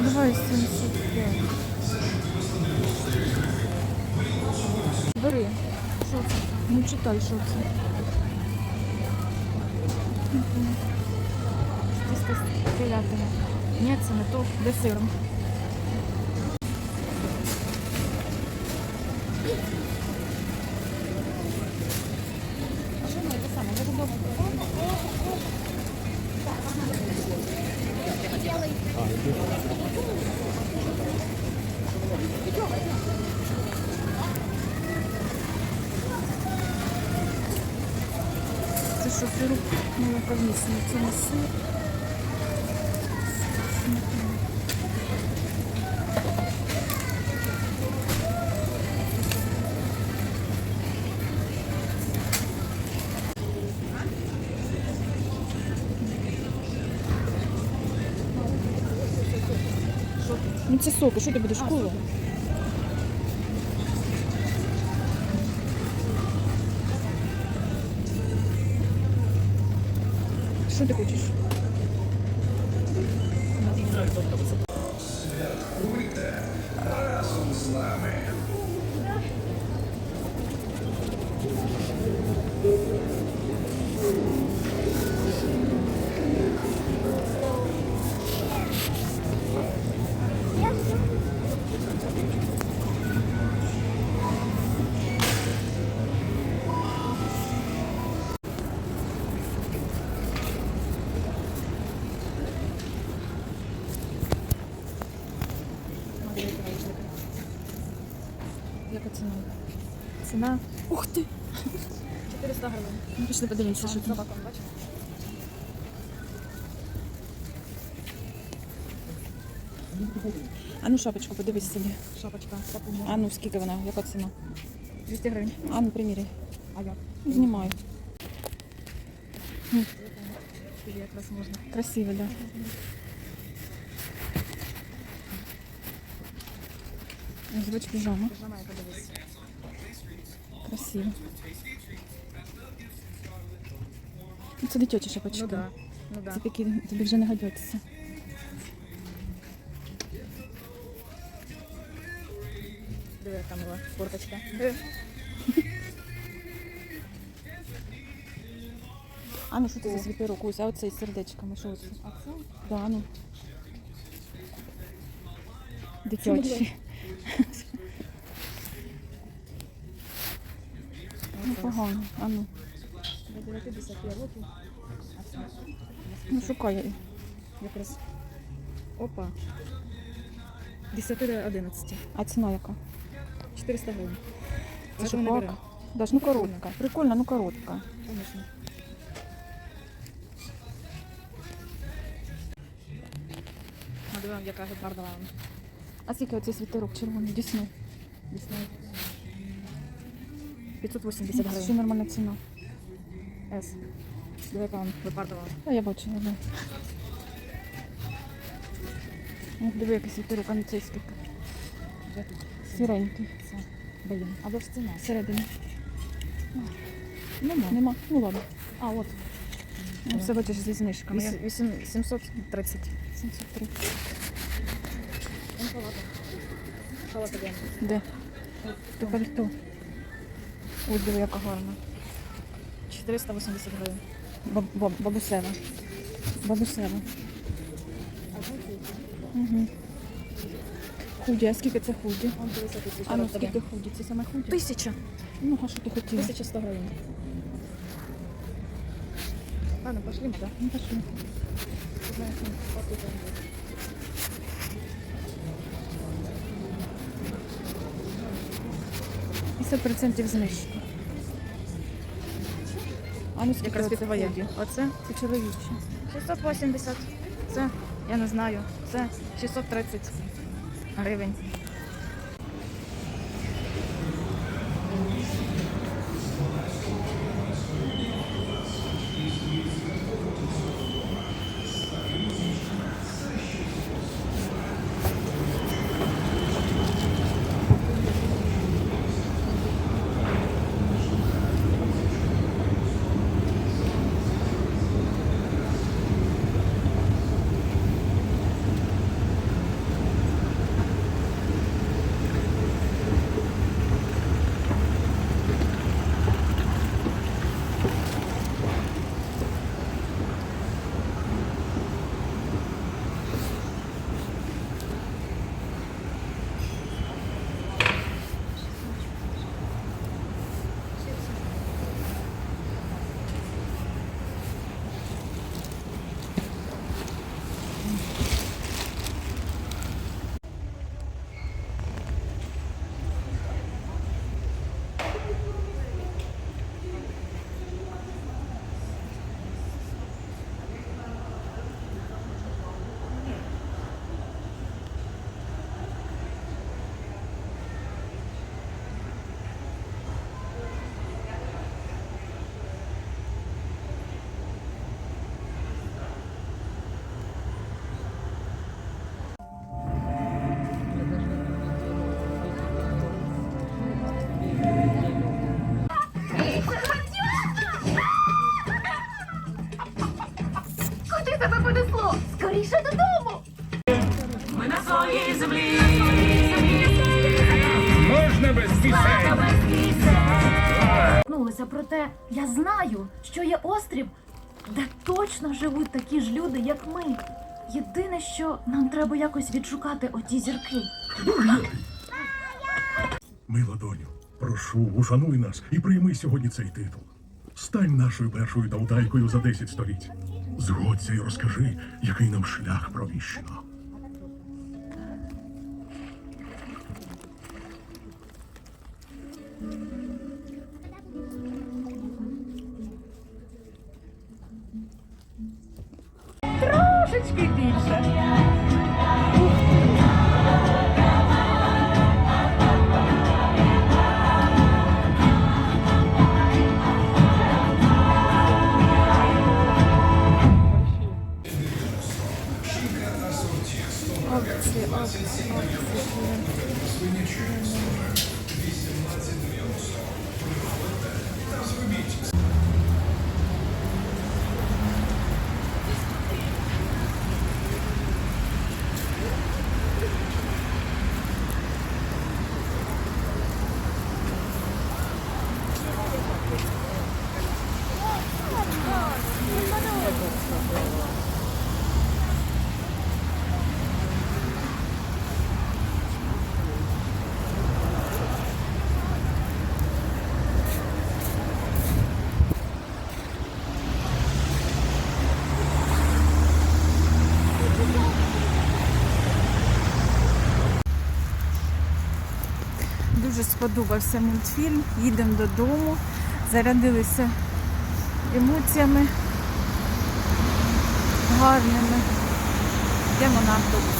2,75. Бери. Що це? Ну читай, що це. Тісто з. Ні, це не то, де сиром. Що, сироп молоковісний? Це не сир. Ну це соки, що ти будеш коло? Що ти хочеш? Яка ціна? Ціна? Ух ти! 400 гривень. Ну, пішли подивимося, що там. А ну шапочку подивись собі. Шапочка, А ну скільки вона? Яка ціна? 200 гривень. А ну приміряй. А як? Знімаю. Тобі якраз можна. Красиво, да. Ось піжама. Красиво. Ну, Це дитяча шапочка. Ну да. Ну да. Це такі тобі вже не годяться. Диви, яка мила курточка. А ну що це за світерок? Ось, а оцей з сердечками, що це? А це? Да, ну. Дитячий. Ну, погано. А ну. До 90 років. А це? Ну, шукай. Якраз. Опа. 10 до 11. А ціна яка? 400 гривень. Це що ми беремо? Даш, ну коротка. Прикольно, ну коротка. Диви, яка гарна. А скільки оцей світерок червоний? Дійсно. Дійсно. 580 Ще гривень. нормальна ціна. С. Яка вам випардувала. А я бачила, да. Ох, диви, який світерок, а не цей скільки. Сіренький. Це. Блін. А де ж ціна? Всередині. Нема. Нема. Ну ладно. А, от. Ну, все бачиш зі знижками. Я- 8, 730. 703. Палата. Палата де? Де? Ти пальто. Ось диви, яка гарна. 480 гривень. Баб, баб, бабусева. Бабусева. Угу. Худі, а скільки це худі? 50 тисяч. А ну скільки худі? Це саме худі? Тисяча. Ну, а що ти хотіла? 1100 гривень. Ладно, пошли да? Ну, пошли. Знаешь, ну, покупаем. І 100% знижки. А ну скільки Якраз під твоє. Оце Це чоловіче. 680. Це, я не знаю, це 630 гривень. небесний Нулися, проте я знаю, що є острів, де точно живуть такі ж люди, як ми. Єдине, що нам треба якось відшукати оті зірки. Мила доню, прошу, ушануй нас і прийми сьогодні цей титул. Стань нашою першою даутайкою за 10 століть. Згодься і розкажи, який нам шлях провіщено. grande que bicha. Дуже сподобався мультфільм. Їдемо додому, зарядилися емоціями гарними. Йдемо на автобус.